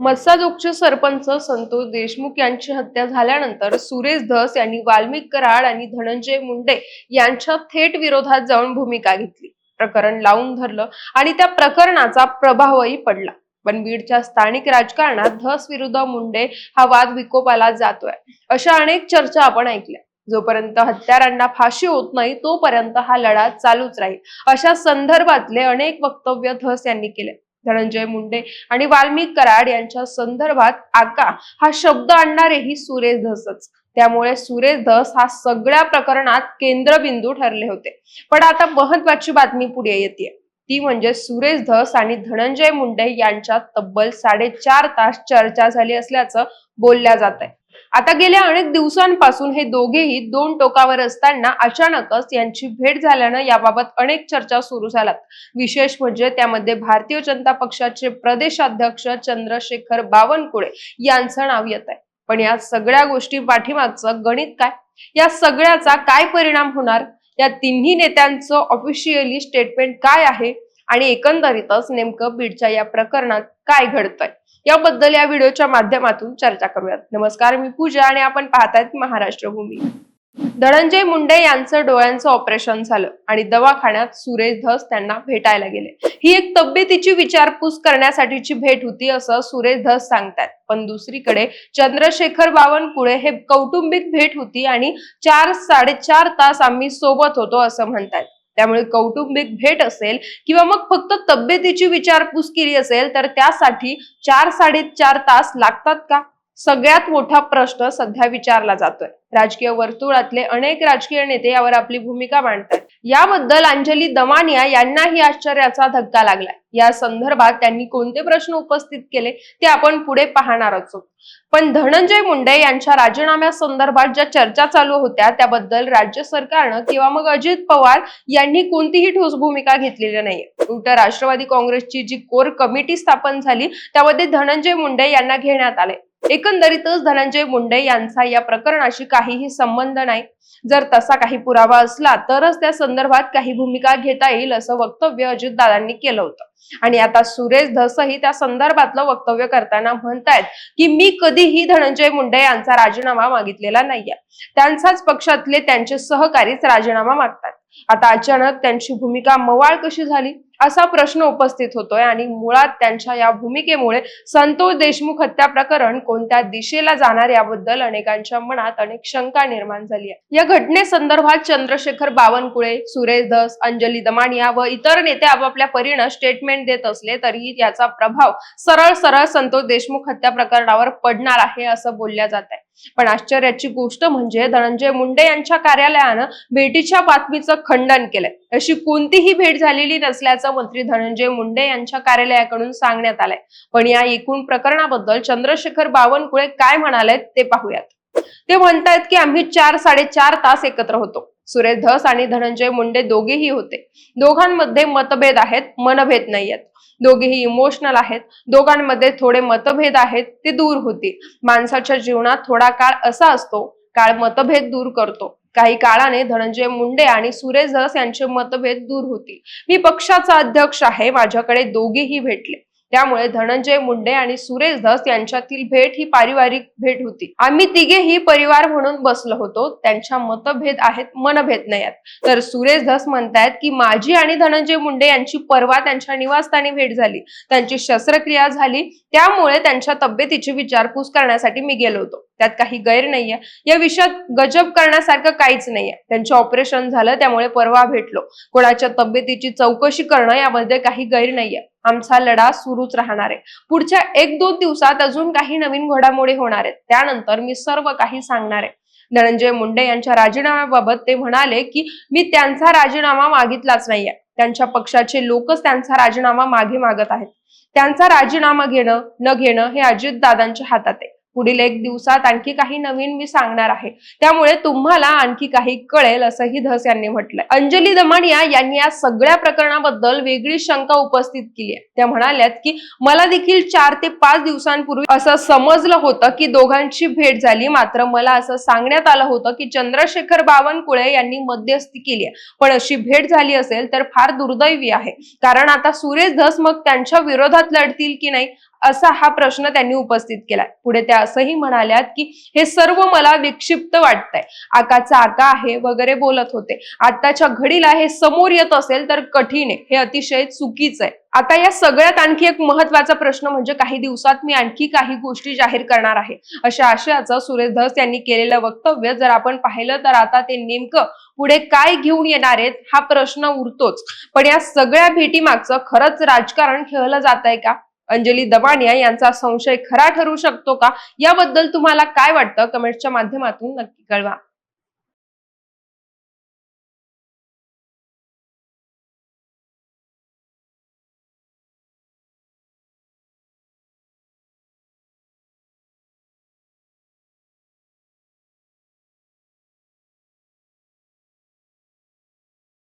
मस्साजोगचे सरपंच संतोष देशमुख यांची हत्या झाल्यानंतर सुरेश धस यांनी वाल्मिक कराड आणि धनंजय मुंडे यांच्या थेट विरोधात जाऊन भूमिका घेतली. प्रकरण लावून धरलं आणि त्या प्रकरणाचा प्रभावही पडला. पण बीडच्या स्थानिक राजकारणात धस विरुद्ध मुंडे हा वाद विकोपाला जातोय अशा अनेक चर्चा आपण ऐकल्या. जोपर्यंत हत्यारांना फाशी होत नाही तोपर्यंत हा लढा चालूच राहील अशा संदर्भातले अनेक वक्तव्य धस यांनी केले. धनंजय मुंडे आणि वाल्मिक कराड यांच्या संदर्भात आका हा शब्द आणणारेही सुरेश धसच. त्यामुळे सुरेश धस हा सगळ्या प्रकरणात केंद्रबिंदू ठरले होते. पण आता महत्वाची बातमी पुढे येते ती म्हणजे सुरेश धस आणि धनंजय मुंडे यांच्यात तब्बल साडेचार तास चर्चा झाली असल्याचं बोलल्या जात आहे आता गेल्या अनेक दिवसांपासून हे दोघेही दोन टोकावर असताना अचानकच यांची भेट झाल्यानं याबाबत अनेक चर्चा सुरू झाल्यात. विशेष म्हणजे त्यामध्ये भारतीय जनता पक्षाचे प्रदेशाध्यक्ष चंद्रशेखर बावनकुळे यांचं नाव येत आहे पण या सगळ्या गोष्टी पाठीमागचं गणित काय? या सगळ्याचा काय परिणाम होणार? या तिन्ही नेत्यांचं ऑफिशियली स्टेटमेंट काय आहे? आणि एकंदरीतच नेमकं बीडच्या या प्रकरणात काय घडतंय? याबद्दल या व्हिडिओच्या माध्यमातून चर्चा करूयात. नमस्कार मी पूजा आणि आपण पाहतायत महाराष्ट्र भूमी धनंजय मुंडे यांचं डोळ्यांचं ऑपरेशन झालं आणि दवाखान्यात सुरेश धस त्यांना भेटायला गेले. ही एक तब्येतीची विचारपूस करण्यासाठीची भेट होती असं सुरेश धस सांगतात. पण दुसरीकडे चंद्रशेखर बावनकुळे हे कौटुंबिक भेट होती आणि चार साडेचार तास आम्ही सोबत होतो असं म्हणतात. त्यामुळे कौटुंबिक भेट असेल किंवा मग फक्त तब्येतीची विचारपूस केली असेल तर त्यासाठी चार साडेचार तास लागतात का? सगळ्यात मोठा प्रश्न सध्या विचारला जातोय. राजकीय वर्तुळातले अनेक राजकीय नेते यावर आपली भूमिका मांडतात. याबद्दल अंजली दमानिया यांनाही आश्चर्याचा धक्का लागलाय या संदर्भात त्यांनी कोणते प्रश्न उपस्थित केले ते आपण पुढे पाहणार आहोत पण धनंजय मुंडे यांच्या राजीनाम्या संदर्भात ज्या चर्चा चालू होत्या त्याबद्दल राज्य सरकारनं किंवा मग अजित पवार यांनी कोणतीही ठोस भूमिका घेतलेली नाहीये. उलट राष्ट्रवादी काँग्रेसची जी कोर कमिटी स्थापन झाली त्यामध्ये धनंजय मुंडे यांना घेण्यात आले. एकंदरीतच धनंजय मुंडे यांचा या प्रकरणाशी काहीही संबंध नाही. जर तसा काही पुरावा असला तरच त्या संदर्भात काही भूमिका घेता येईल असं वक्तव्य अजितदादांनी केलं होतं. आणि आता सुरेश धसही त्या संदर्भातलं वक्तव्य करताना म्हणतायत की मी कधीही धनंजय मुंडे यांचा राजीनामा मागितलेला नाहीये. त्यांचाच पक्षातले त्यांचे सहकारीच राजीनामा मागतात. आता अचानक त्यांची भूमिका मवाळ कशी झाली असा प्रश्न उपस्थित होतोय आणि मुळात त्यांच्या या भूमिकेमुळे संतोष देशमुख हत्या प्रकरण कोणत्या दिशेला जाणार याबद्दल अनेकांच्या मनात अनेक शंका निर्माण झाली आहे. या घटनेसंदर्भात चंद्रशेखर बावनकुळे सुरेश धस अंजली दमानिया व इतर नेते आपापल्या परीनं स्टेटमेंट देत असले तरीही याचा प्रभाव सरळ सरळ संतोष देशमुख हत्या प्रकरणावर पडणार आहे असं बोलल्या जात आहे. पण आश्चर्याची गोष्ट म्हणजे धनंजय मुंडे यांच्या कार्यालयानं भेटीच्या बातमीचं खंडन केलंय. अशी कोणतीही भेट झालेली नसल्याचं मंत्री धनंजय मुंडे यांच्या कार्यालयाकडून सांगण्यात आलंय. पण या एकूण प्रकरणाबद्दल चंद्रशेखर बावनकुळे काय म्हणालेत ते पाहूयात. ते म्हणतायत की आम्ही चार साडेचार तास एकत्र होतो. सुरेश धस आणि धनंजय मुंडे दोघेही होते. दोघांमध्ये मतभेद आहेत मनभेद नाही आहेत दोघेही इमोशनल आहेत. दोघांमध्ये थोडे मतभेद आहेत ते दूर होतील. माणसाच्या जीवनात थोडा काळ असा असतो काळ मतभेद दूर करतो. काही काळाने धनंजय मुंडे आणि सुरेश धस यांचे मतभेद दूर होतील. मी पक्षाचा अध्यक्ष आहे माझ्याकडे दोघेही भेटले. त्यामुळे धनंजय मुंडे आणि सुरेश धस यांच्यातील भेट ही पारिवारिक भेट होती. आम्ही तिघेही परिवार म्हणून बसलो होतो. त्यांच्या मतभेद आहेत मनभेद नाही आहेत. तर सुरेश धस म्हणतायत की माझी आणि धनंजय मुंडे यांची परवा त्यांच्या निवासस्थानी भेट झाली. त्यांची शस्त्रक्रिया झाली. त्यामुळे त्यांच्या तब्येतीची विचारपूस करण्यासाठी मी गेलो होतो. त्यात काही गैर नाहीये. या विषयात गजब करण्यासारखं काहीच नाहीये. त्यांचे ऑपरेशन झालं त्यामुळे परवा भेटलो. कोणाच्या तब्येतीची चौकशी करणं यामध्ये काही गैर नाहीये. आमचा लढा सुरूच राहणार आहे. पुढच्या एक दोन दिवसात अजून काही नवीन घडामोडी होणार आहेत. त्यानंतर मी सर्व काही सांगणार आहे. धनंजय मुंडे यांच्या राजीनाम्याबाबत ते म्हणाले की मी त्यांचा राजीनामा मागितलाच नाहीये. त्यांच्या पक्षाचे लोकच त्यांचा राजीनामा मागे मागत आहेत. त्यांचा राजीनामा घेणं न घेणं हे अजितदादांच्या हातात आहे. पुढील एक दिवसात आणखी काही नवीन मी सांगणार आहे. त्यामुळे तुम्हाला आणखी काही कळेल असंही धस यांनी म्हटलंय. अंजली दमानिया यांनी या सगळ्या प्रकरणाबद्दल वेगळी शंका उपस्थित केली आहे. त्या म्हणाल्यात की मला देखील चार ते पाच दिवसांपूर्वी असं समजलं होतं की दोघांची भेट झाली. मात्र मला असं सांगण्यात आलं होतं की चंद्रशेखर बावनकुळे यांनी मध्यस्थी केली आहे. पण अशी भेट झाली असेल तर फार दुर्दैवी आहे. कारण आता सुरेश धस मग त्यांच्या विरोधात लढतील की नाही? असा हा प्रश्न त्यांनी उपस्थित केला पुढे त्या असंही म्हणाल्यात की हे सर्व मला विक्षिप्त वाटतंय. आकाचा आका आहे वगैरे बोलत होते. आताच्या घडीला हे समोर येत असेल तर कठीण आहे. हे अतिशय चुकीचं आहे. आता या सगळ्यात आणखी एक महत्त्वाचा प्रश्न म्हणजे काही दिवसात मी आणखी काही गोष्टी जाहीर करणार आहे. अशा आशयाचं सुरेश धस यांनी केलेलं वक्तव्य जर आपण पाहिलं तर आता ते नेमकं पुढे काय घेऊन येणार आहेत हा प्रश्न उरतोच. पण या सगळ्या भेटी मागचं खरंच राजकारण खेळलं जात आहे का? अंजली दबानिया यांचा संशय खरा ठरू शकतो का? याबद्दल तुम्हाला काय वाटतं? कमेंटच्या माध्यमातून नक्की कळवा.